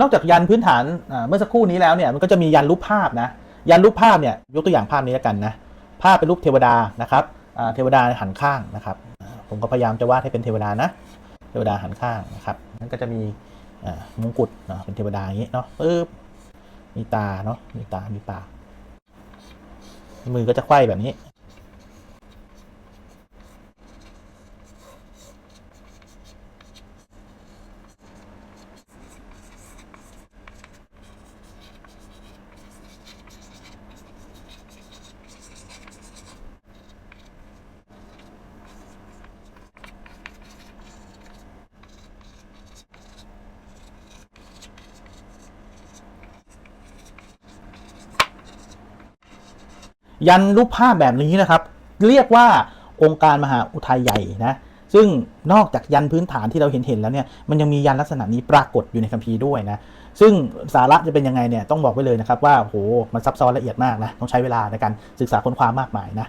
นอกจากยันพื้นฐานเมื่อสักครู่นี้แล้วเนี่ยมันก็จะมียันรูปภาพนะยันรูปภาพเนี่ยยกตัวอย่างภาพนี้แล้วกันนะภาพเป็นรูปเทวดานะครับเทวดาหันข้างนะครับ ผมก็พยายามจะวาดให้เป็นเทวดานะเทวดาหันข้างนะครับนั่นก็จะมีมงกุฎเนาะเป็นเทวดาอย่างนี้เนาะปึ๊บมีตาเนาะมีตามีปากมือก็จะไขว้แบบนี้ ยันรูปภาพแบบนี้นะครับ เรียกว่าองค์การมหาอุทัยใหญ่นะซึ่งนอกจากยันพื้นฐานที่เราเห็นเห็นแล้วเนี่ยมันยังมียันลักษณะนี้ปรากฏอยู่ในคัมภีร์ด้วยนะซึ่งสาระจะเป็นยังไงเนี่ยต้องบอกไว้เลยนะครับว่าโหมันซับซ้อนละเอียดมากนะต้องใช้เวลาในการศึกษาค้นคว้ามากมายนะ